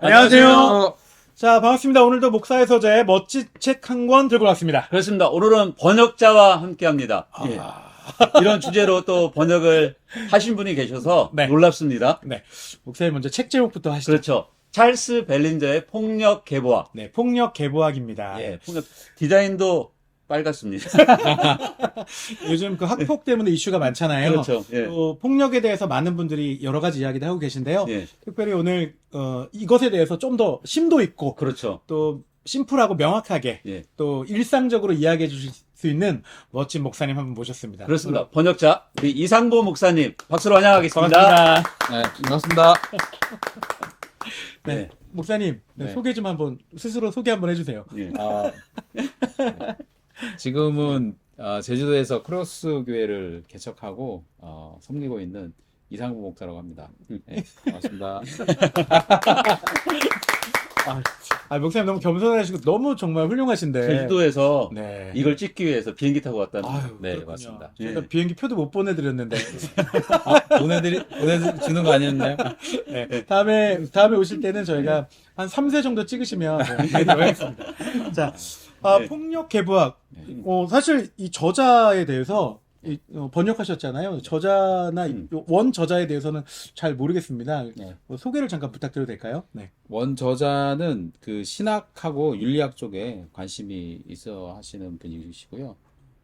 안녕하세요. 자, 반갑습니다. 오늘도 목사의 서재 멋진 책 한 권 들고 왔습니다. 그렇습니다. 오늘은 번역자와 함께 합니다. 아. 예. 이런 주제로 또 번역을 하신 분이 계셔서 네. 놀랍습니다. 네. 목사님 먼저 책 제목부터 하시죠. 그렇죠. 찰스 벨린저의 폭력 개보학. 네, 폭력 개보학입니다. 예, 폭력 디자인도 빨갛습니다. 요즘 그 학폭 때문에 이슈가 많잖아요. 그렇죠. 예. 또 폭력에 대해서 많은 분들이 여러 가지 이야기를 하고 계신데요. 예. 특별히 오늘 어, 이것에 대해서 좀 더 심도 있고 그렇죠. 또 심플하고 명확하게 예. 또 일상적으로 이야기해 주실 수 있는 멋진 목사님 한 분 모셨습니다. 그렇습니다. 번역자 우리 이상보 목사님 박수로 환영하겠습니다. 반갑습니다. 네, 반갑습니다. 네. 네. 목사님 네, 네. 소개 좀 한번 스스로 소개 한번 해주세요. 예. 아, 지금은 어, 제주도에서 크로스 교회를 개척하고 어, 섬기고 있는 이상부 목사라고 합니다. 네, 반갑습니다. 아 목사님 너무 겸손하시고 너무 정말 훌륭하신데. 제주도에서 네. 이걸 찍기 위해서 비행기 타고 왔다는. 아유, 네, 그렇군요. 맞습니다. 저희가 예. 비행기 표도 못 보내드렸는데 보내드리, 보내주는 거 아니었나요? 네. 다음에 다음에 오실 때는 저희가 한 3세 정도 찍으시면 네, 하겠습니다. 자, 아, 네. 폭력 개부학. 어, 사실 이 저자에 대해서 번역하셨잖아요. 저자나 이- 음. 원 저자에 대해서는 잘 모르겠습니다. 네. 어, 소개를 잠깐 부탁드려도 될까요? 네. 원 저자는 그 신학하고 윤리학 쪽에 관심이 있어 하시는 분이시고요.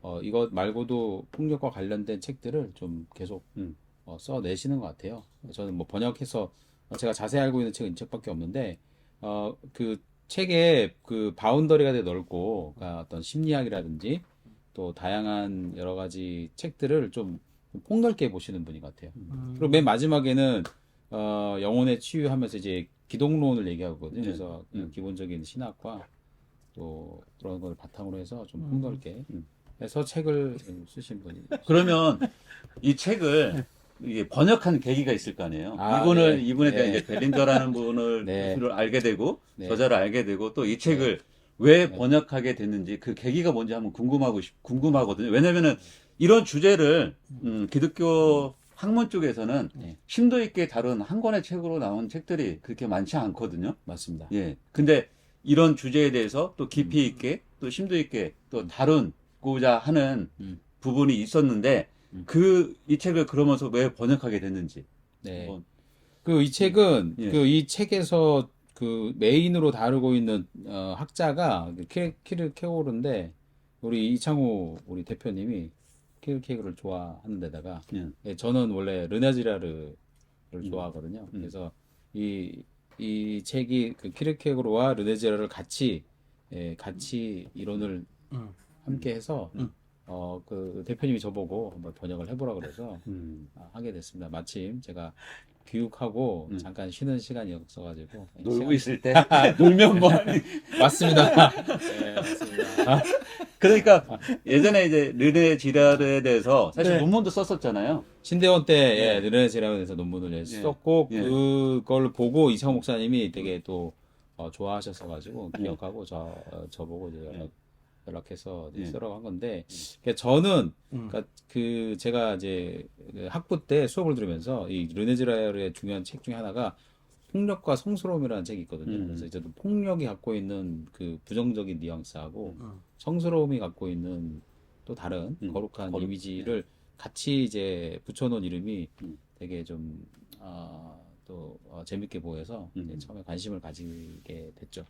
어, 이것 말고도 폭력과 관련된 책들을 좀 계속 음. 어, 써내시는 것 같아요. 저는 뭐 번역해서 어, 제가 자세히 알고 있는 책은 이 책밖에 없는데, 어, 그 책의 그 바운더리가 되게 넓고, 그러니까 어떤 심리학이라든지 또 다양한 여러 가지 책들을 좀 폭넓게 보시는 것 같아요. 음, 그리고 맨 마지막에는 어, 영혼의 치유하면서 이제 기독론을 얘기하거든요. 네. 그래서 그 음. 기본적인 신학과 또 그런 걸 바탕으로 해서 좀 음. 폭넓게 해서 책을 쓰신 분이. 그러면 이 책을 이게 번역한 계기가 있을 거 아니에요. 아, 이분을 네. 이분에 대한 네. 이제 벨린저라는 분을 네. 를 알게 되고 네. 저자를 알게 되고 또 이 책을 왜 네. 번역하게 됐는지 그 계기가 뭔지 한번 궁금하고 싶- 궁금하거든요. 왜냐면은 이런 주제를 음, 기독교 학문 쪽에서는 네. 심도 있게 다룬 한 권의 책으로 나온 책들이 그렇게 많지 않거든요. 맞습니다. 예. 근데 이런 주제에 대해서 또 깊이 있게 또 심도 있게 또 다룬고자 하는 음. 부분이 있었는데 음. 그 이 책을 그러면서 왜 번역하게 됐는지. 네. 한번. 그이 책은 예. 그 이 책에서 그 메인으로 다루고 있는 어, 학자가 키- 키르케고르인데 우리 이창호 우리 대표님이 키르케고르를 좋아하는 데다가 예. 예, 저는 원래 르네지라르를 음. 좋아하거든요. 음. 그래서 이, 이 책이 그 키르케고르와 르네지라르를 같이 예, 같이 이론을 음. 함께 해서 음. 어, 그 대표님이 저보고 한번 번역을 해보라 그래서 음. 아, 하게 됐습니다. 마침 제가 교육하고 음. 잠깐 쉬는 시간이 없어가지고 예, 놀고 시간- 있을 때 놀면 뭐 하니. 맞습니다. 네, 맞습니다. 그러니까 예전에 이제 르네 지라르에 대해서 사실 네. 논문도 썼었잖아요. 신대원 때 예, 르네지라르에서 논문을 예, 예. 썼고 예. 그걸 보고 이창호 목사님이 되게 또 어, 좋아하셨어가지고 예. 기억하고 저 어, 저보고 이제 연락, 연락해서 예. 쓰라고 한 건데 그러니까 저는 음. 그러니까 그 제가 이제 그 학부 때 수업을 들으면서 이 르네지라르의 중요한 책 중에 하나가 폭력과 성스러움이라는 책이 있거든요. 음. 그래서 이제 또 폭력이 갖고 있는 그 부정적인 뉘앙스하고 음. 성스러움이 갖고 있는 또 다른 음, 거룩한 거룩. 이미지를 같이 이제 붙여놓은 이름이 음. 되게 좀, 어, 또, 어, 재밌게 보여서 음. 이제 처음에 관심을 가지게 됐죠.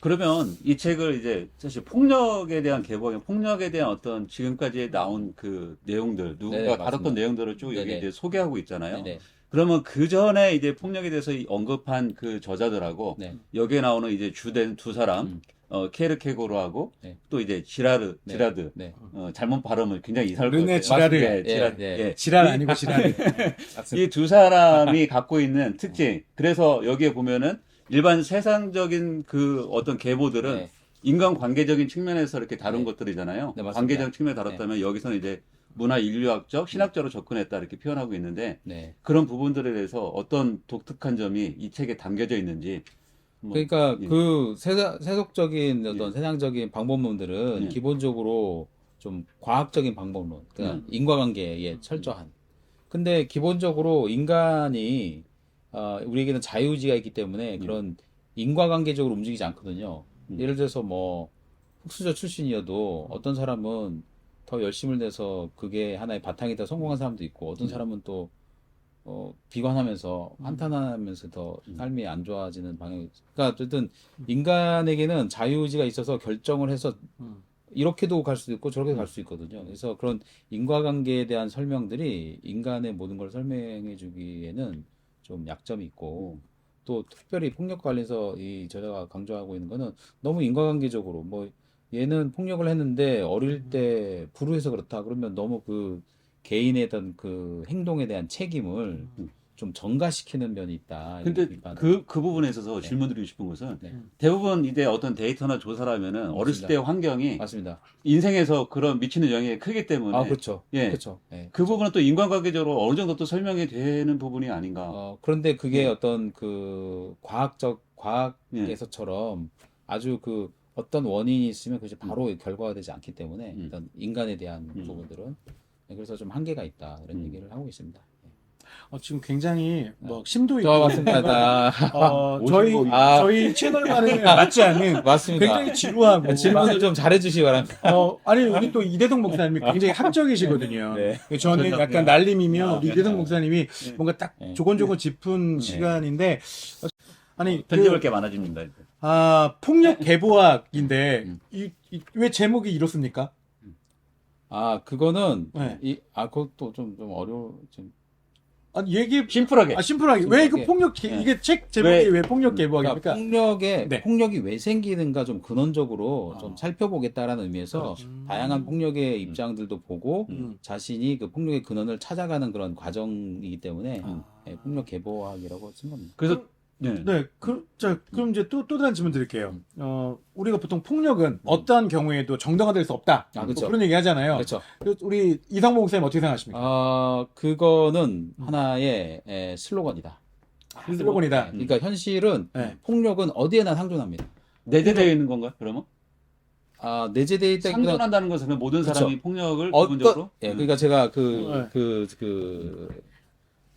그러면 이 책을 이제 사실 폭력에 대한 개봉, 폭력에 대한 어떤 지금까지 나온 그 내용들, 누가 네, 다뤘던. 내용들을 쭉 여기 네네. 이제 소개하고 있잖아요. 네네. 그러면 그 전에 이제 폭력에 대해서 이 언급한 그 저자들하고 네. 여기에 나오는 이제 주된 두 사람, 음. 어, 케르케고르하고 네. 또 이제 지라르, 네. 지라드. 네. 어, 잘못 발음을 굉장히 이상할 것 르네 같아요. 지라르. 예, 지라르. 예, 예. 지랄 아니고 지랄. 이 두 사람이 갖고 있는 특징. 그래서 여기에 보면은 일반 세상적인 그 어떤 계보들은 네. 인간 관계적인 측면에서 이렇게 다룬 네. 것들이잖아요. 네, 맞습니다. 관계적 측면에 다뤘다면 여기서는 이제 문화 인류학적, 신학적으로 접근했다 이렇게 표현하고 있는데 네. 그런 부분들에 대해서 어떤 독특한 점이 이 책에 담겨져 있는지 뭐, 그러니까 예. 그 세사, 세속적인 어떤 세상적인 방법론들은 예. 기본적으로 좀 과학적인 방법론, 그러니까 음. 인과관계에 철저한. 근데 기본적으로 인간이 어, 우리에게는 자유의지가 있기 때문에 그런 인과관계적으로 움직이지 않거든요. 음. 예를 들어서 뭐 흑수저 출신이어도 어떤 사람은 더 열심을 내서 그게 하나의 바탕이 더 성공한 사람도 있고 어떤 사람은 또 어, 비관하면서 한탄하면서 더 삶이 안 좋아지는 방향이 그러니까 어쨌든 인간에게는 자유의지가 있어서 결정을 해서 음. 이렇게도 갈 수도 있고 저렇게도 갈 수 있거든요. 그래서 그런 인과관계에 대한 설명들이 인간의 모든 걸 설명해 주기에는 좀 약점이 있고 또 특별히 폭력 관련해서 이 저자가 강조하고 있는 거는 너무 인과관계적으로 뭐 얘는 폭력을 했는데 어릴 때 불우해서 그렇다 그러면 너무 그 개인의 어떤 그 행동에 대한 책임을 좀 전가시키는 면이 있다. 근데. 그, 그 부분에 있어서 질문 드리고 싶은 것은 네. 대부분 이제 어떤 데이터나 조사를 하면은 어렸을. 때 환경이 맞습니다. 인생에서 그런 미치는 영향이 크기 때문에 아 그렇죠. 예. 그렇죠. 예. 그 부분은 또 인간관계적으로 어느 정도 또 설명이 되는 부분이 아닌가. 어, 그런데 그게 네. 어떤 그 과학적 과학에서처럼 아주 그 어떤 원인이 있으면 그것이 바로 결과가 되지 않기 때문에 음. 일단 인간에 대한 음. 부분들은 네, 그래서 좀 한계가 있다 이런 음. 얘기를 하고 있습니다. 어, 지금 굉장히 뭐 심도 있고 저 맞습니다. 나- 어, 저희 뭐- 아. 저희 채널과는 맞지 않는 맞습니다. 굉장히 지루하고 질문을 좀 잘해주시기 바랍니다. 어, 아니 우리 또 이대동 목사님이 굉장히 학적이시거든요. 네. 저는 약간 날림이면 우리 이대동 목사님이 네. 뭔가 딱 네. 조곤조곤 짚은 시간인데 아니 편집할 그, 게 많아집니다. 이제. 아 폭력 개보학인데 음. 이, 이- 왜 제목이 이렇습니까? 아 그거는 네. 이 아 그것도 좀 좀 어려워 좀 아니 얘기 심플하게. 아 심플하게 왜 이거 심플하게. 폭력 개, 네. 이게 책 제목이 왜, 왜- 폭력 그러니까 개보학입니까? 폭력의 네. 폭력이 왜 생기는가 좀 근원적으로 아. 좀 살펴보겠다라는 의미에서 음. 다양한 폭력의 입장들도 보고 음. 자신이 그 폭력의 근원을 찾아가는 그런 과정이기 때문에 아. 예, 폭력 개보학이라고 쓴 겁니다. 그래서 네. 네, 그, 자, 그럼 이제 또, 또 다른 질문 드릴게요. 음. 어, 우리가 보통 폭력은 어떠한 경우에도 정당화될 수 없다. 아, 그쵸. 뭐 그런 얘기 하잖아요. 그렇죠. 그 우리 이상모 목사님 어떻게 생각하십니까? 어, 그거는 하나의 에, 슬로건이다. 아, 슬로건이다. 그러니까 현실은 네. 폭력은 어디에나 상존합니다. 내재되어 있는 건가? 그러면 아, 내재되어 있다기보다 상존한다는 것은 모든 사람이 그쵸. 폭력을 어떤 기본적으로 예, 음. 그러니까 제가 그 네. 그 그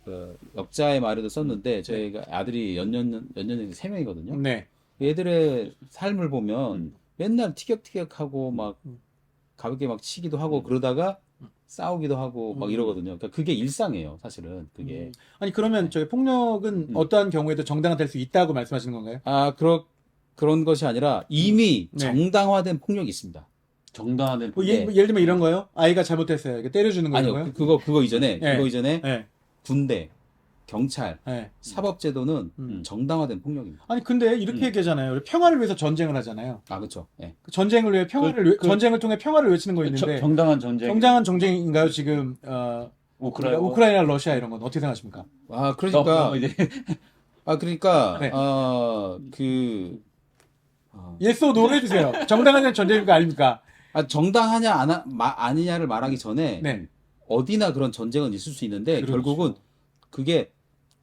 그 역자의 말에도 썼는데 저희가 아들이 연년 연년생 세 명이거든요. 네. 얘들의 삶을 보면 음. 맨날 티격태격하고 막 음. 가볍게 막 치기도 하고 그러다가 싸우기도 하고 막 음. 이러거든요. 그러니까 그게 일상이에요, 사실은 그게. 음. 아니, 그러면 저희 폭력은 음. 어떠한 경우에도 정당화될 수 있다고 말씀하시는 건가요? 아, 그런 그런 것이 아니라 이미 네. 정당화된 폭력이 있습니다. 정당화된 뭐 네. 예, 뭐 예를 들면 이런 거요? 아이가 잘못했어요. 이렇게 때려주는 아니요, 거요? 그, 그거 그거 이전에 네. 그거 이전에 네. 군대, 경찰, 네. 사법제도는 음. 정당화된 폭력입니다. 아니, 근데 이렇게 음. 얘기하잖아요. 우리 평화를 위해서 전쟁을 하잖아요. 아, 그렇죠. 예. 그 전쟁을 위해 평화를, 그- 위- 그- 전쟁을 통해 평화를 외치는 거 저- 있는데, 정 당한 전쟁. 정당한 전쟁인가요, 지금, 어, 우크라이나. 우크라이나, 러시아 이런 건 어떻게 생각하십니까? 아, 어, 그러니까 어, 이제 아, 그러니까 네. 어그 어, 예스 노로 해주세요. 정당한 전쟁인가 아닙니까? 아, 정당하냐 안 하- 마- 아니냐를 말하기 전에 네. 어디나 그런 전쟁은 있을 수 있는데 그렇죠. 결국은 그게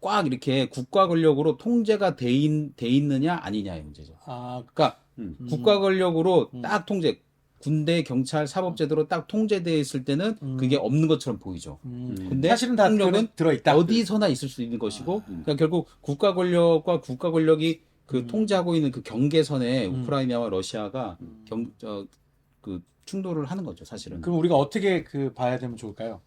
꽉 이렇게 국가 권력으로 통제가 돼, 있, 돼 있느냐 아니냐의 문제죠. 아, 그러니까 음. 국가 권력으로 음. 딱 통제 군대, 경찰, 사법제도로 딱 통제되어 있을 때는 음. 그게 없는 것처럼 보이죠. 음. 근데 사실은 다 폭력은 그거는 들어 있다. 어디서나 있을 수 있는 것이고, 아. 그러니까 결국 국가 권력과 국가 권력이 그 음. 통제하고 있는 그 경계선에 음. 우크라이나와 러시아가 경, 저, 그 충돌을 하는 거죠, 사실은. 그럼 우리가 어떻게 그 봐야 되면 좋을까요?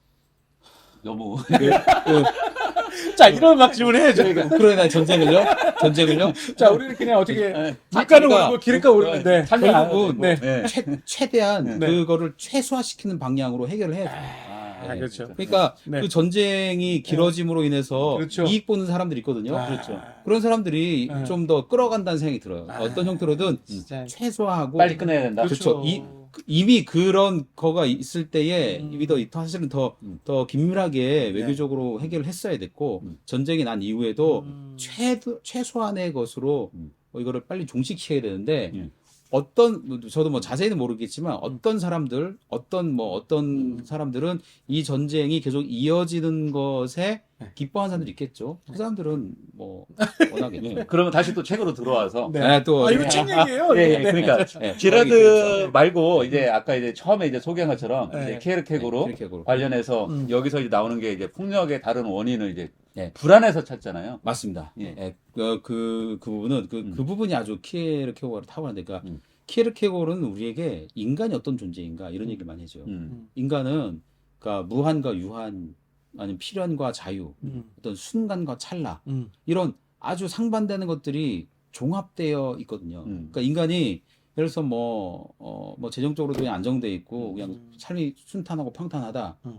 너무 그, 그 자, 이런 막 질문해야죠. 저희가 우크라이나 전쟁을요? 전쟁을요? 자, 우리는 그냥 어떻게 네. 물가는 그러니까 오르고 기름가 오르는데 결국은 네. 네. 최, 최대한 네. 그거를 최소화시키는 방향으로 해결을 해야죠. 아, 네. 그렇죠. 그러니까 네. 그 전쟁이 길어짐으로 인해서 그렇죠. 이익 보는 사람들이 있거든요. 아. 그렇죠. 그런 사람들이 네. 좀 더 끌어간다는 생각이 들어요. 아. 어떤 형태로든 진짜 최소화하고 빨리 끝내야 된다. 그렇죠. 이- 이미 그런 거가 있을 때에 음. 이미 더 사실은 더더 음. 긴밀하게 외교적으로 해결을 했어야 됐고 음. 전쟁이 난 이후에도 음. 최 최소한의 것으로 음. 어, 이거를 빨리 종식시켜야 되는데 예. 어떤 저도 뭐 자세히는 모르겠지만 어떤 사람들 어떤 뭐 어떤 사람들은 이 전쟁이 계속 이어지는 것에 네. 기뻐하는 사람들이 있겠죠. 그 사람들은 뭐 원하겠죠. 예. 그러면 다시 또 책으로 들어와서 네. 네, 또 아, 이거 책 얘기예요. 예, 예, 네. 그러니까 네, 지라드 말고 이제 아까 이제 처음에 이제 소개한 것처럼 네. 이제 케르케고로 네, 케르케고로. 관련해서 음. 여기서 이제 나오는 게 이제 폭력의 다른 원인을 이제 네. 불안해서 찾잖아요. 맞습니다. 예. 예. 그, 그, 그 부분은 그, 음. 그 부분이 아주 키에르케고르가 탁월한데, 그러니까 음. 키에르케고르는 우리에게 인간이 어떤 존재인가 이런 얘기를 많이 해줘요. 음. 인간은 그러니까 무한과 유한 아니면 필연과 자유, 음, 어떤 순간과 찰나 음, 이런 아주 상반되는 것들이 종합되어 있거든요. 음. 그러니까 인간이 예를 들어서 뭐, 어, 뭐 재정적으로도 그냥 안정돼 있고 그냥 음. 삶이 순탄하고 평탄하다. 음.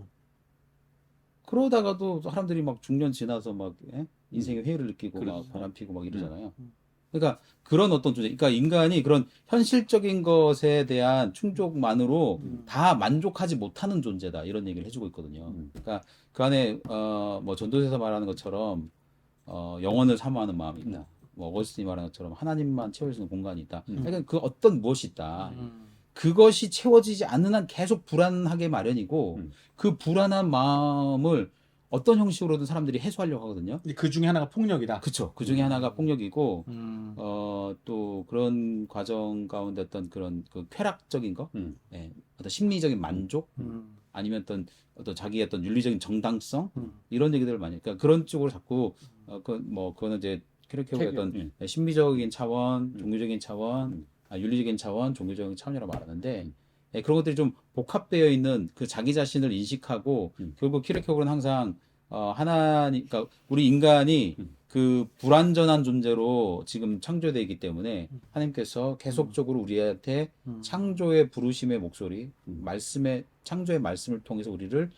그러다가도 사람들이 막 중년 지나서 막 예? 인생의 회의를 느끼고 막 그렇죠. 바람 피고 막 이러잖아요. 음. 그러니까 그런 어떤 존재, 그러니까 인간이 그런 현실적인 것에 대한 충족만으로 음. 다 만족하지 못하는 존재다 이런 얘기를 해주고 있거든요. 음. 그러니까 그 안에 어뭐 전도서에서 말하는 것처럼 어 영혼을 사모하는 마음이 있다. 뭐 어거스틴이 말하는 것처럼 하나님만 채울 수 있는 공간이 있다. 음. 그러니까 그 어떤 무엇이 있다. 음. 그것이 채워지지 않는 한 계속 불안하게 마련이고 음. 그 불안한 마음을 어떤 형식으로든 사람들이 해소하려고 하거든요. 근데 그 중에 하나가 폭력이다. 그쵸. 그 중에 하나가 폭력이고, 음. 어, 또 그런 과정 가운데 어떤 그런 그 쾌락적인 거, 음. 예, 어떤 심리적인 만족, 음. 아니면 어떤 어떤 자기의 어떤 윤리적인 정당성, 음. 이런 얘기들을 많이, 그러니까 그런 쪽으로 자꾸, 어, 그, 뭐, 그거는 이제 책- 어떤 예. 심리적인 차원, 음. 종교적인 차원, 음. 아, 윤리적인 차원, 종교적인 차원이라고 말하는데, 음. 예, 그런 것들이 좀 복합되어 있는 그 자기 자신을 인식하고, 음. 결국 키르케고는 항상, 어, 하나님, 그러니까 우리 인간이 음. 그 불완전한 존재로 지금 창조되어 있기 때문에 하나님께서 계속적으로 우리한테 음. 창조의 부르심의 목소리, 음. 말씀의 창조의 말씀을 통해서 우리를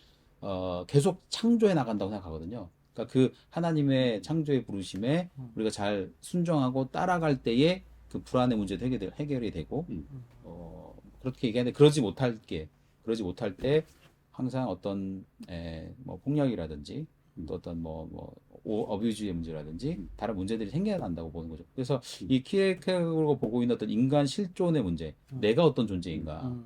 어, 계속 창조해 나간다고 생각하거든요. 그러니까 그 하나님의 창조의 부르심에 음. 우리가 잘 순종하고 따라갈 때에 그 불안의 문제도 해결, 해결이 되고 음. 어, 그렇게 얘기하는데 그러지 못할 게 그러지 못할 때 항상 어떤 에, 뭐 폭력이라든지 음. 또 어떤 뭐, 뭐, 오- 어뷰즈의 문제라든지 음. 다른 문제들이 생겨난다고 보는 거죠. 그래서 음. 이 키에케고가 보고 있는 어떤 인간 실존의 문제, 음. 내가 어떤 존재인가 음.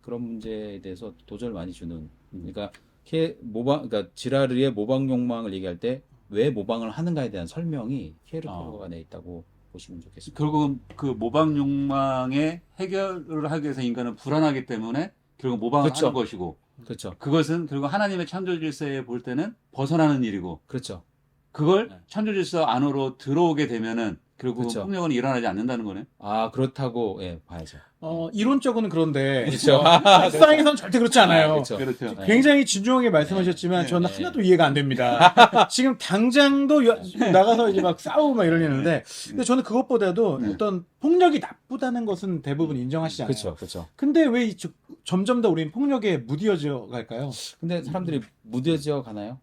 그런 문제에 대해서 도전을 많이 주는. 음. 그러니까 키 모방, 그러니까 지라르의 모방 욕망을 얘기할 때 왜 모방을 하는가에 대한 설명이 키에르케고가 안에 있다고 보시면 좋겠습니다. 결국은 그 모방 욕망의 해결을 하기 위해서 인간은 불안하기 때문에 결국 모방을. 하는 것이고 그렇죠, 그것은 결국 하나님의 창조 질서에 볼 때는 벗어나는 일이고 그렇죠. 그걸 네. 창조 질서 안으로 들어오게 되면은 결국 그쵸. 폭력은 일어나지 않는다는 거네. 아 그렇다고 예 봐야죠. 어, 이론적으로는 그런데 그렇죠. 어, 일상에서는 절대 그렇지 않아요. 그렇죠. 그렇죠. 네. 굉장히 진중하게 말씀하셨지만 네, 저는 네. 하나도 이해가 안 됩니다. 지금 당장도 여- 나가서 이제 막 싸우고 막 이러려는데 근데 저는 그것보다도 네. 어떤 폭력이 나쁘다는 것은 대부분 인정하시잖아요. 그렇죠, 그렇죠. 근데 왜 이, 저- 점점 더 우리는 폭력에 무뎌져 갈까요? 근데 사람들이 무뎌져 가나요?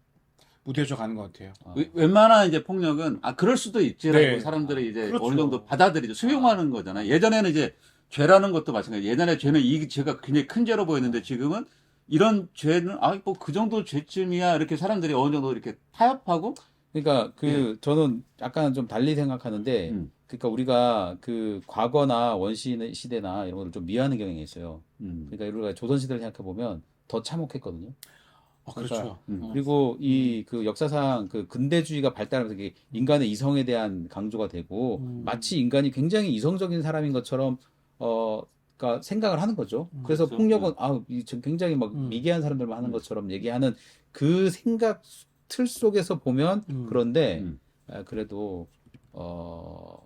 무뎌져 가는 것 같아요. 어. 왜- 웬만한 이제 폭력은 아 그럴 수도 있지라고 네. 사람들이 이제 그렇죠. 어느 정도 받아들이죠 수용하는 거잖아요 예전에는 이제 죄라는 것도 마찬가지 예전에 죄는 이 죄가 굉장히 큰 죄로 보였는데 지금은 이런 죄는 아 뭐 그 정도 죄쯤이야 이렇게 사람들이 어느 정도 이렇게 타협하고 그러니까 그 저는 약간 좀 달리 생각하는데 음. 그러니까 우리가 그 과거나 원시 시대나 이런 것을 좀 미화하는 경향이 있어요. 음. 그러니까 우리가 조선 시대를 생각해 보면 더 참혹했거든요. 어, 그렇죠. 음. 어. 그리고 이 그 역사상 그 근대주의가 발달하면서 이게 인간의 이성에 대한 강조가 되고 음. 마치 인간이 굉장히 이성적인 사람인 것처럼 어 그러니까 생각을 하는 거죠. 음, 그래서 그렇죠. 폭력은 아, 이 지금 굉장히 막 음. 미개한 사람들만 하는 음. 것처럼 얘기하는 그 생각 틀 속에서 보면 음. 그런데 음. 아, 그래도 어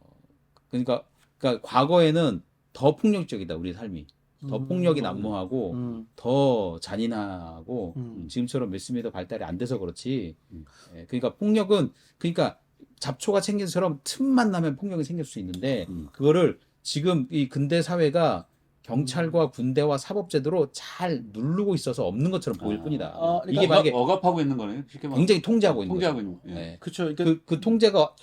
그러니까 그러니까 과거에는 더 폭력적이다 우리 삶이 더 음. 폭력이 난무하고 음. 더 잔인하고 음. 지금처럼 매스미디어 발달이 안 돼서 그렇지. 음. 예, 그러니까 폭력은 그러니까 잡초가 생긴 것처럼 틈만 나면 폭력이 생길 수 있는데 음. 그거를 지금 이 근대 사회가 경찰과 군대와 사법제도로 잘 누르고 있어서 없는 것처럼 보일 아. 뿐이다. 아, 그러니까 이게 만약에 억압하고 있는 거네요 쉽게 말하면 굉장히 통제하고 있는 통제하고 거죠. 있는 거. 예. 예. 그렇죠. 그러니까 그, 그 통제가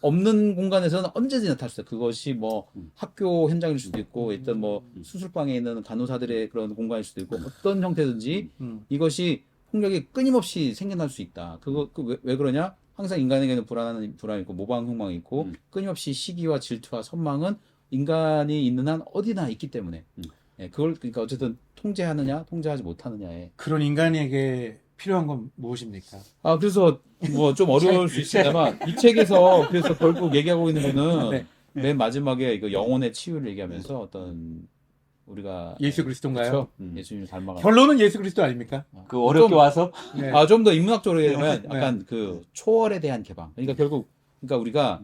없는 공간에서는 언제든지 나타날 수 있어요. 그것이 뭐 음. 학교 현장일 수도 있고, 일단 뭐 음. 수술방에 있는 간호사들의 그런 공간일 수도 있고, 어떤 형태든지 음. 이것이 폭력이 끊임없이 생겨날 수 있다. 그거 그 왜, 왜 그러냐? 항상 인간에게는 불안한 불안이 있고 모방 욕망이 있고 음. 끊임없이 시기와 질투와 선망은 인간이 있는 한 어디나 있기 때문에 음. 예, 그걸 그러니까 어쨌든 통제하느냐 통제하지 못하느냐에 그런 인간에게 필요한 건 무엇입니까? 아 그래서 뭐 좀 어려울 수 있습니다만 이 책에서 그래서 결국 얘기하고 있는 거는 네. 맨 마지막에 이거 영혼의 치유를 얘기하면서 어떤 우리가 예수 그리스도인가요? 그렇죠? 음. 예수님을 닮아가 결론은 예수 그리스도 아닙니까? 그 어렵게 좀- 와서 네. 아, 좀 더 인문학적으로 얘기하면 네. 약간 그 초월에 대한 개방. 그러니까 결국, 그러니까 우리가,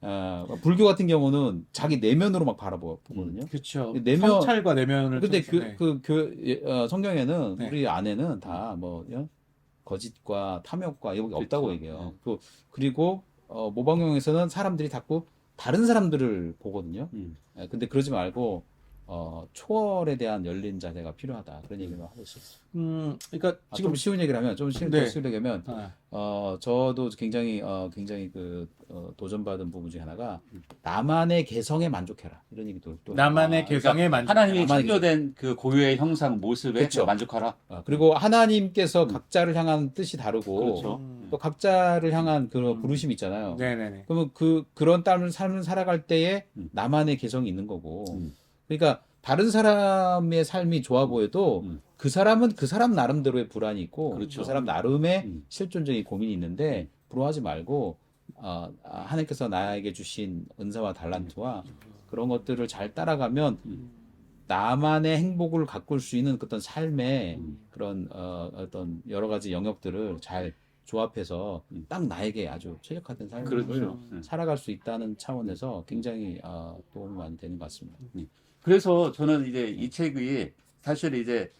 어, 불교 같은 경우는 자기 내면으로 막 바라보거든요. 그렇죠. 내면- 성찰과 내면을 근데 통해서, 그, 네. 그, 그, 예, 어, 성경에는 네. 우리 안에는 다 뭐, 어? 거짓과 탐욕과 이런 게 없다고 그렇죠. 얘기해요. 그, 그리고, 어, 모방용에서는 사람들이 자꾸 다른 사람들을 보거든요. 음. 예, 근데 그러지 말고, 어, 초월에 대한 열린 자세가 필요하다. 그런 얘기를 하고 있어요. 음, 그러니까 아, 지금 좀 쉬운 얘기를 하면, 좀 쉬운, 네. 더 쉬운 얘기하면, 아, 어, 저도 굉장히, 어, 굉장히 그, 어, 도전받은 부분 중에 하나가, 나만의 개성에 만족해라. 이런 얘기도 또. 나만의 아, 개성에 만족. 하나님이 나만의 창조된 그 고유의 형상 모습에 그쵸. 만족하라. 어, 그리고 하나님께서 각자를 향한 뜻이 다르고, 그렇죠. 음. 또 각자를 향한 그런 음. 부르심 이 있잖아요. 네네네. 그러면 그, 그런 삶을, 삶을 살아갈 때에 음. 나만의 개성이 있는 거고, 음. 그러니까 다른 사람의 삶이 좋아 보여도 음. 그 사람은 그 사람 나름대로의 불안이 있고 그렇죠. 그 사람 나름의 음. 실존적인 고민이 있는데 부러워하지 말고 어, 아, 하나님께서 나에게 주신 은사와 달란트와 그런 것들을 잘 따라가면 음. 나만의 행복을 가꿀 수 있는 어떤 삶의 음. 그런 어, 어떤 여러 가지 영역들을 잘 조합해서 음. 딱 나에게 아주 최적화된 삶을 그렇죠. 네. 살아갈 수 있다는 차원에서 굉장히 어, 도움이 많이 되는 것 같습니다. 그래서 저는 이제 이 책이 사실 이제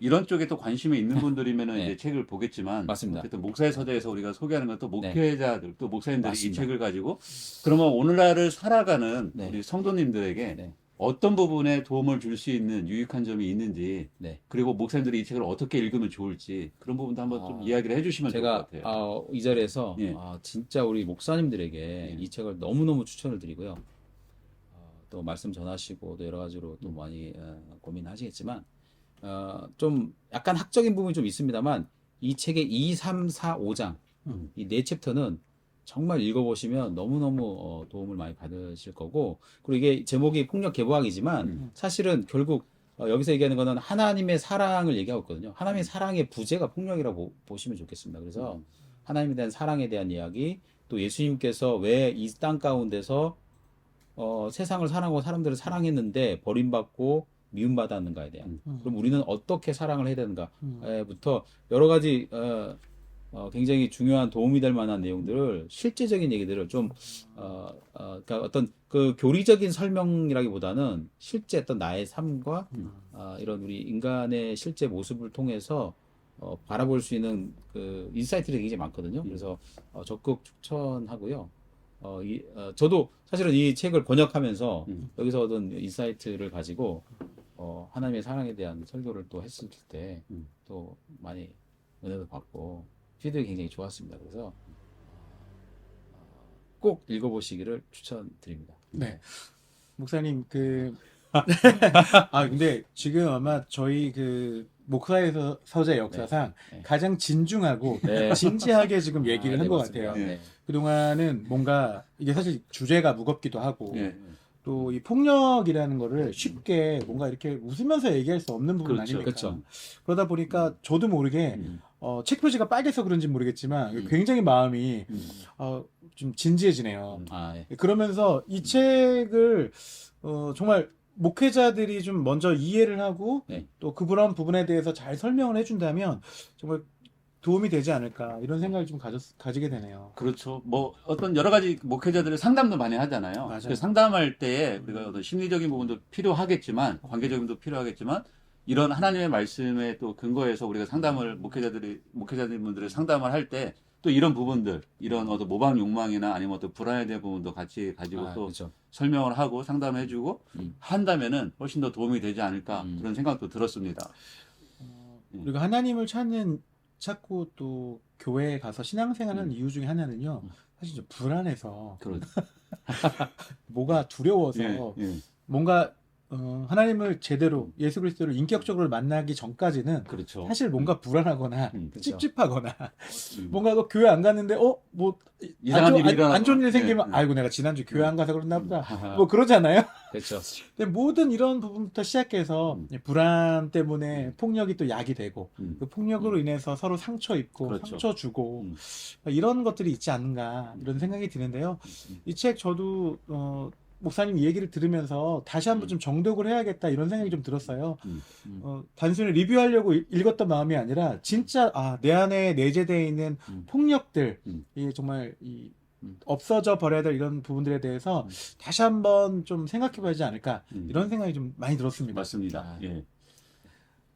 이런 쪽에 또 관심이 있는 분들이면은 네. 이제 책을 보겠지만 맞습니다. 어쨌든 목사의 서재에서 우리가 소개하는 건 또 목회자들 또 목사님들이 맞습니다. 이 책을 가지고 그러면 오늘날을 살아가는 네. 우리 성도님들에게 네. 어떤 부분에 도움을 줄 수 있는 유익한 점이 있는지 네. 그리고 목사님들이 이 책을 어떻게 읽으면 좋을지 그런 부분도 한번 좀 아, 이야기를 해주시면 좋을 것 같아요. 아, 이 자리에서 예. 아, 진짜 우리 목사님들에게 예. 이 책을 너무 너무 추천을 드리고요. 어, 또 말씀 전하시고 또 여러 가지로 음. 또 많이 어, 고민하시겠지만 어, 좀 약간 학적인 부분이 좀 있습니다만 이 책의 2, 3, 4, 5장 음. 이네 챕터는 정말 읽어보시면 너무너무 어, 도움을 많이 받으실 거고 그리고 이게 제목이 폭력 개보학이지만 음. 사실은 결국 어, 여기서 얘기하는 거는 하나님의 사랑을 얘기하고 있거든요. 하나님의 사랑의 부재가 폭력이라고 보, 시면 좋겠습니다. 그래서 음. 하나님에 대한 사랑에 대한 이야기, 또 예수님께서 왜 이 땅 가운데서 어, 세상을 사랑하고 사람들을 사랑했는데 버림받고 미움받았는가에 대한. 음. 그럼 우리는 어떻게 사랑을 해야 음. 되는가부터 여러 가지 어, 어, 굉장히 중요한 도움이 될 만한 내용들을 실제적인 얘기들을 좀 어, 어, 그러니까 어떤 그 교리적인 설명이라기보다는 실제 어떤 나의 삶과 음. 어, 이런 우리 인간의 실제 모습을 통해서 어, 바라볼 수 있는 그 인사이트들이 굉장히 많거든요. 그래서 어, 적극 추천하고요. 어, 이, 어, 저도 사실은 이 책을 번역하면서 음. 여기서 얻은 인사이트를 가지고 어, 하나님의 사랑에 대한 설교를 또 했을 때 음. 또 많이 은혜도 받고 피드백이 굉장히 좋았습니다. 그래서 어, 꼭 읽어보시기를 추천드립니다. 네. 목사님 그 아, 근데 지금 아마 저희 그 목사에서 서재 역사상 네. 네. 가장 진중하고 네. 진지하게 지금 얘기를 아, 한 네, 것 맞습니다. 같아요. 네. 그동안은 뭔가 이게 사실 주제가 무겁기도 하고 예. 또이 폭력이라는 거를 쉽게 뭔가 이렇게 웃으면서 얘기할 수 없는 부분 그렇죠. 아닙니까? 그렇죠. 그러다 보니까 저도 모르게 음. 어, 책 표지가 빨개서 그런지 모르겠지만 음. 굉장히 마음이 음. 어, 좀 진지해지네요. 아, 예. 그러면서 이 책을 어, 정말 목회자들이 좀 먼저 이해를 하고 네. 또 그런 부분에 대해서 잘 설명을 해준다면 정말 도움이 되지 않을까 이런 생각을 좀 가졌, 가지게 되네요. 그렇죠. 뭐 어떤 여러 가지 목회자들의 상담도 많이 하잖아요. 맞아요. 그 상담할 때에 우리가 어떤 심리적인 부분도 필요하겠지만 관계적인 부분도 필요하겠지만 이런 하나님의 말씀에 또 근거해서 우리가 상담을 목회자들이 목회자분들의 상담을 할 때 또 이런 부분들 이런 어떤 모방 욕망이나 아니면 어떤 불안에 대한 부분도 같이 가지고 아, 또 그렇죠. 설명을 하고 상담해주고 음. 한다면은 훨씬 더 도움이 되지 않을까 음. 그런 생각도 들었습니다. 그리고 하나님을 찾는 찾고 또 교회에 가서 신앙생활하는 이유 중에 하나는요. 음. 사실 좀 불안해서 그런 뭐가 두려워서 예, 예. 뭔가 어, 하나님을 제대로 예수 그리스도를 인격적으로 만나기 전까지는 그렇죠. 사실 뭔가 불안하거나 음, 그렇죠. 찝찝하거나 음. 뭔가 그 교회 안 갔는데 어뭐 이상한 일이 일어나. 안 좋은 일 생기면 네. 아이고 내가 지난주 교회 안 가서 그랬나 보다 아하. 뭐 그러잖아요. 그렇죠. 근데 모든 이런 부분부터 시작해서 음. 불안 때문에 폭력이 또 약이 되고 음. 그 폭력으로 인해서 서로 상처 입고 그렇죠. 상처 주고 음. 이런 것들이 있지 않는가 이런 생각이 드는데요. 음. 이책 저도 어, 목사님 얘기를 들으면서 다시 한번 좀 정독을 해야겠다 이런 생각이 좀 들었어요. 음. 음. 어, 단순히 리뷰하려고 읽- 읽었던 마음이 아니라 진짜 아, 내 안에 내재되어 있는 음. 폭력들 음. 이 정말 이 음. 없어져 버려야 될 이런 부분들에 대해서 음. 다시 한번 좀 생각해 봐야지 않을까 음. 이런 생각이 좀 많이 들었습니다. 맞습니다. 아. 예.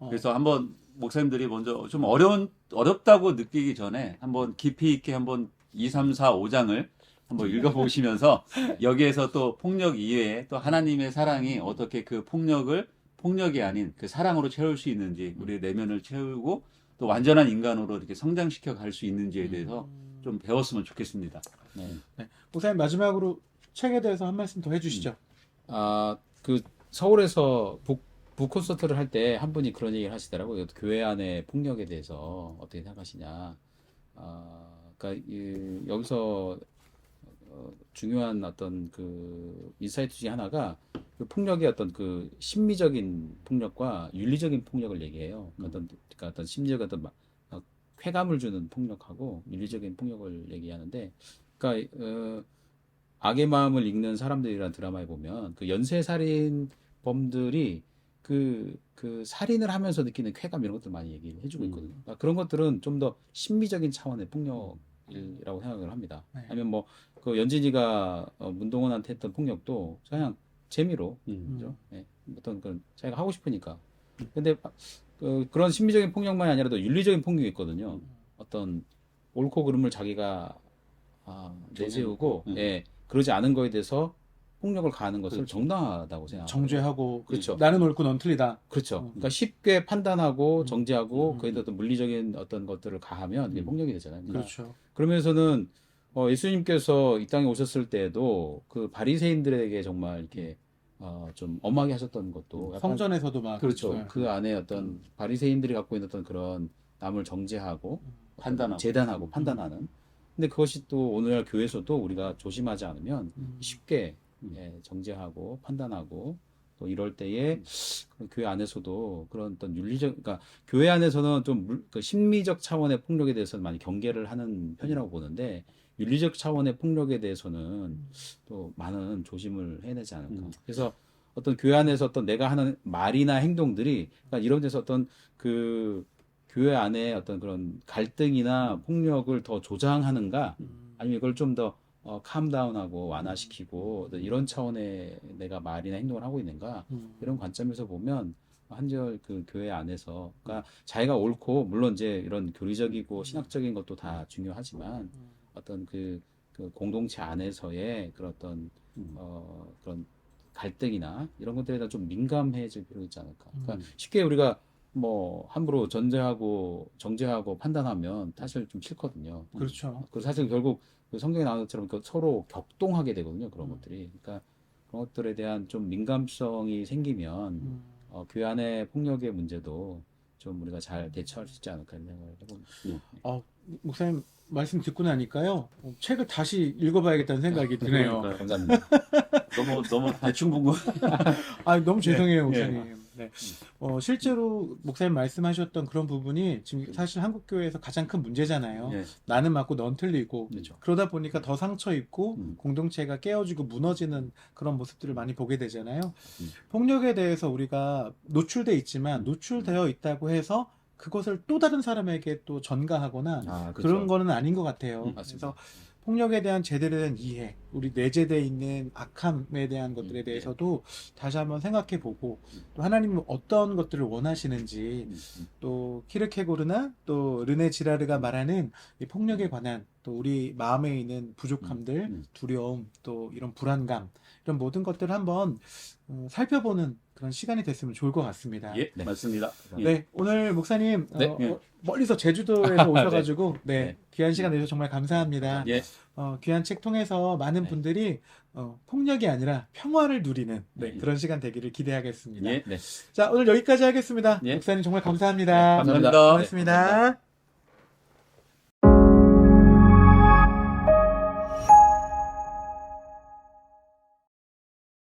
어, 그래서 한번 목사님들이 먼저 좀 어려운 어렵다고 느끼기 전에 한번 깊이 있게 한번 2, 3, 4, 5장을 한번 읽어보시면서 여기에서 또 폭력 이외에 또 하나님의 사랑이 어떻게 그 폭력을 폭력이 아닌 그 사랑으로 채울 수 있는지 우리의 내면을 채우고 또 완전한 인간으로 이렇게 성장시켜 갈 수 있는지에 대해서 음. 좀 배웠으면 좋겠습니다. 네. 목사님 마지막으로 책에 대해서 한 말씀 더 해주시죠. 아, 그 서울에서 북, 북 콘서트를 할 때 한 분이 그런 얘기를 하시더라고요. 교회 안의 폭력에 대해서 어떻게 생각하시냐. 아, 그러니까 이, 여기서 어, 중요한 어떤 그 인사이트 중에 하나가 그 폭력의 어떤 그 심미적인 폭력과 윤리적인 폭력을 얘기해요. 그 어떤 그러니까 어떤 심리적 어떤 막, 어, 쾌감을 주는 폭력하고 윤리적인 폭력을 얘기하는데, 그러니까 어, 악의 마음을 읽는 사람들이라는 드라마에 보면 그 연쇄 살인범들이 그, 그 살인을 하면서 느끼는 쾌감 이런 것들 많이 얘기를 해주고 음. 있거든요. 그러니까 그런 것들은 좀 더 심미적인 차원의 폭력 이라고 생각을 합니다. 네. 아니면 뭐 그 연진이가 어, 문동원한테 했던 폭력도 그냥 재미로 음. 그죠? 예, 어떤 그런 자기가 하고 싶으니까. 근데 그, 그런 심리적인 폭력만이 아니라 또 윤리적인 폭력이 있거든요. 어떤 옳고 그름을 자기가 아, 내세우고 음. 예, 그러지 않은 거에 대해서 폭력을 가하는 것을 그렇죠. 정당하다고 생각합니다. 정죄하고 그렇죠. 나는 옳고 넌 틀리다. 그렇죠. 음. 그러니까 쉽게 판단하고 음. 정죄하고 음. 거기에 어떤 물리적인 어떤 것들을 가하면 그게 음. 폭력이 되잖아요. 그러니까 그렇죠. 그러면서는 어, 예수님께서 이 땅에 오셨을 때에도 그 바리새인들에게 정말 이렇게 어, 좀 엄하게 하셨던 것도 약간 성전에서도 막 그렇죠. 네. 그 안에 어떤 바리새인들이 갖고 있는 어떤 그런 남을 정죄하고 판단하고. 재단하고 판단하는. 근데 그것이 또 오늘날 교회에서도 우리가 조심하지 않으면 음. 쉽게 음. 예, 정죄하고 판단하고 또 이럴 때에 그 교회 안에서도 그런 어떤 윤리적, 그러니까 교회 안에서는 좀 물, 그 심리적 차원의 폭력에 대해서는 많이 경계를 하는 편이라고 보는데 윤리적 차원의 폭력에 대해서는 또 많은 조심을 해야 되지 않을까. 음. 그래서 어떤 교회 안에서 어떤 내가 하는 말이나 행동들이 그러니까 이런 데서 어떤 그 교회 안에 어떤 그런 갈등이나 폭력을 더 조장하는가 음. 아니면 이걸 좀더 어, 캄다운하고 완화시키고 어떤 이런 차원의 내가 말이나 행동을 하고 있는가 음. 이런 관점에서 보면 한절 그 교회 안에서 그러니까 자기가 옳고 물론 이제 이런 교리적이고 신학적인 것도 다 중요하지만 어떤 그, 그 공동체 안에서의 그런 어떤 음. 어, 그런 갈등이나 이런 것들에 대한 좀 민감해질 필요가 있지 않을까. 그러니까 음. 쉽게 우리가 뭐 함부로 전제하고 정죄하고 판단하면 사실 좀 싫거든요. 그렇죠. 그 사실 결국 그 성경에 나오는 것처럼 그 서로 격동하게 되거든요. 그런 음. 것들이. 그러니까 그런 것들에 대한 좀 민감성이 생기면 음. 어, 교회 안의 폭력의 문제도 좀 우리가 잘 대처할 수 있지 않을까 이런 생각을 해봅니다. 어, 목사님 말씀 듣고 나니까요 어, 책을 다시 읽어봐야겠다는 생각이 드네요. 그러니까요. 감사합니다. 너무 너무 대충 본 거. 아 너무 죄송해요 예. 목사님. 네. 어, 실제로 목사님 말씀하셨던 그런 부분이 지금 사실 한국 교회에서 가장 큰 문제잖아요. 예. 나는 맞고 넌 틀리고 그렇죠. 그러다 보니까 더 상처 입고 음. 공동체가 깨어지고 무너지는 그런 모습들을 많이 보게 되잖아요. 음. 폭력에 대해서 우리가 노출돼 있지만 노출되어 있다고 해서 그것을 또 다른 사람에게 또 전가하거나 아, 그런 거는 아닌 것 같아요. 음, 맞습니다. 그래서 폭력에 대한 제대로 된 이해, 우리 내재되어 있는 악함에 대한 것들에 음, 대해서도 다시 한번 생각해 보고 또 하나님은 어떤 것들을 원하시는지 음, 음. 또 키르케고르나 또 르네 지라르가 말하는 이 폭력에 관한 또 우리 마음에 있는 부족함들. 두려움, 또 이런 불안감 이런 모든 것들을 한번 어, 살펴보는 그런 시간이 됐으면 좋을 것 같습니다. 예, 네. 맞습니다. 예. 네, 오늘 목사님 네. 어, 예. 어, 멀리서 제주도에서 오셔가지고 네, 네. 귀한 시간 내주셔서 정말 감사합니다. 예. 어, 귀한 책 통해서 많은 네. 분들이 어, 폭력이 아니라 평화를 누리는 네, 네. 그런 시간 되기를 기대하겠습니다. 예. 네. 자, 오늘 여기까지 하겠습니다. 예. 목사님 정말 감사합니다. 네, 감사합니다. 감사합니다. 고맙습니다.